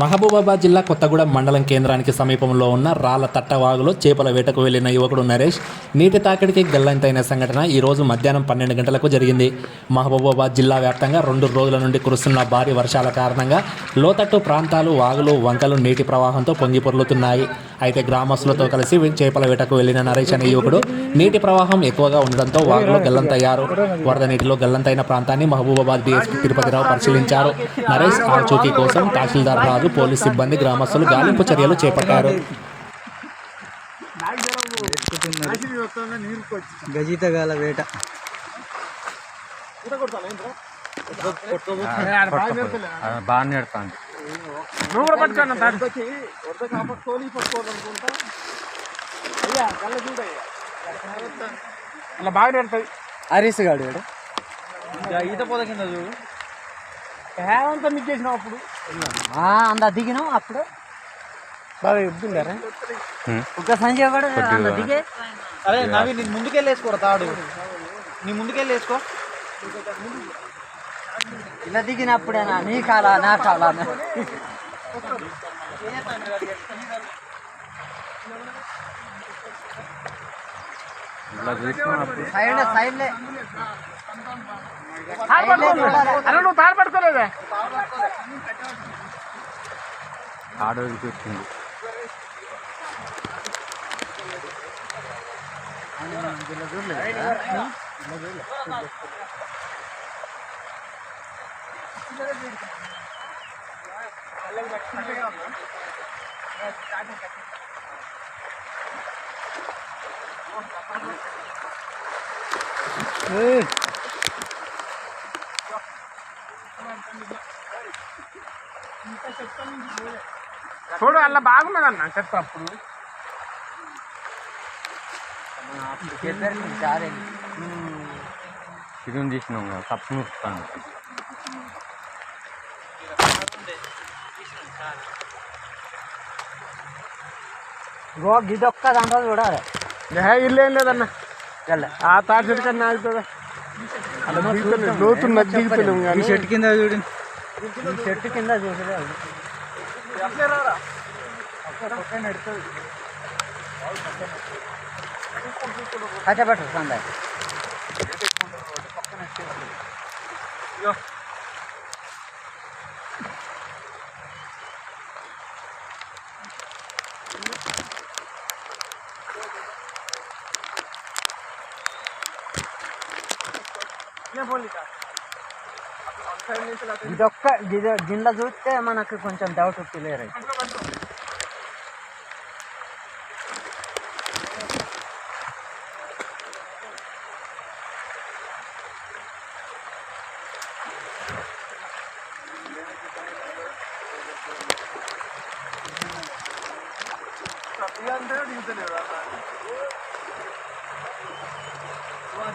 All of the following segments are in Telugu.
మహబూబాబాద్ జిల్లా కొత్తగూడెం మండలం కేంద్రానికి సమీపంలో ఉన్న రాళ్ళ తట్టవాగులో చేపల వేటకు వెళ్ళిన యువకుడు నరేష్ నీటి తాకిడికి గల్లంతైన సంఘటన ఈ రోజు మధ్యాహ్నం పన్నెండు గంటలకు జరిగింది. మహబూబాబాద్ జిల్లా వ్యాప్తంగా రెండు రోజుల నుండి కురుస్తున్న భారీ వర్షాల కారణంగా లోతట్టు ప్రాంతాలు వాగులు వంకలు నీటి ప్రవాహంతో పొంగిపొర్లుతున్నాయి అయితే గ్రామస్తులతో కలిసి చేపల వేటకు వెళ్ళిన నరేష్ అనే యువకుడు నీటి ప్రవాహం ఎక్కువగా ఉండడంతో వాగులో గల్లంతయ్యారు. వరద నీటిలో గల్లంతైన ప్రాంతాన్ని మహబూబాబాద్ డీఎస్పీ తిరుపతిరావు పరిశీలించారు. నరేష్ ఆచూకీ కోసం తహసీల్దార్ రాజు పోలీస్ సిబ్బంది గ్రామస్తులు గాలింపు చర్యలు చేపట్టారు. వేట బాగా నేడుతుంది నువ్వు కూడా పట్టుకోండి దానికి తోలి పట్టుకోవాలనుకుంటా అయ్యా కళ్ళ చూడయ్యా అలా బాగా నేడుతుంది హరీష్ గాడు. ఈత పోద కింద చూడు. హేమంతా మిక్కేసినావు అప్పుడు. అంద దిగినాం అప్పుడు? బాగా ఇబ్బందారా ఒక సంజయ్ కూడా అంద దిగే? అరే నవి నీ ముందుకెళ్ళి వేసుకోరా తాడు. నీ ముందుకెళ్ళి వేసుకో. ఇలా దిగినప్పుడేనా? నీ కాలా నా కాలా ఇలా చూసినప్పుడు సైడ్ సైడ్లే తాడు పట్టుకో అరే నువ్వు తాడు పట్టుకోలేదే ఆడోకి చూస్తుంది చూడు అలా బాగున్నదన్న చెత్త అప్పుడు. ఇది తీసినాం కదా కప్పు నూపుతాను గో గిదొక్క దాంట్లో చూడాలి. ఇల్లు లేదన్న. ఆ చెట్టు కన్నా ఆగుతుందా? లోతు కానీ. చెట్టు కింద చూడు ఈ చెట్టు కింద చూసలే కట్టబెట్టు సందా ఇదొక్క దీనిలో చూస్తే మనకు కొంచెం డౌట్ క్లియర్ అయితే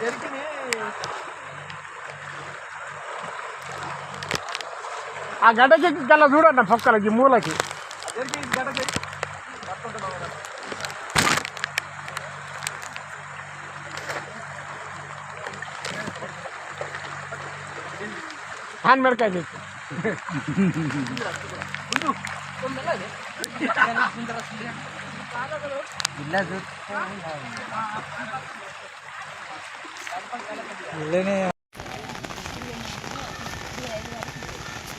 జరిగినాయి ఆ గడ్డకి గల్ల చూడన్న పక్కలకి మూలకి హ్యాండ్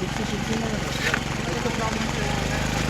其次是今天的股市，它就刚刚这样。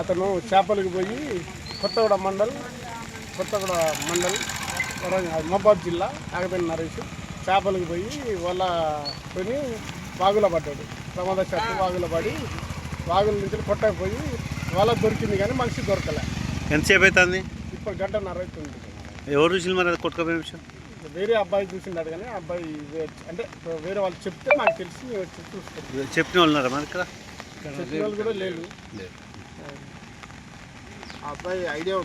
అతను చేపలకు పోయి కొత్తగూడ మండల్ కొత్తగూడ మండల్ మహబాబ్ జిల్లా ఆగదని నరేష్ చేపలకు పోయి వాళ్ళ కొని వాగులో పడ్డాడు. ప్రమాదశాత్తు వాగులో పడి వాగుల నుంచి కొట్టకు పోయి వాళ్ళ దొరికింది కానీ మనిషి దొరకలే. ఎంతసేపు అవుతుంది ఇప్పుడు గంటన్నర అవుతుంది. ఎవరు చూసి మరి అది కొట్టుకోపోయిన విషయం? వేరే అబ్బాయి చూసిండాడు కానీ ఆ అబ్బాయి అంటే వేరే వాళ్ళు చెప్తే నాకు తెలిసి మేము వచ్చి చూసుకుంటాం. చెప్పిన వాళ్ళు ఉన్నారా మరి ఇక్కడ? చెప్పిన వాళ్ళు కూడా లేదు. ఆ అబ్బాయి ఐడియా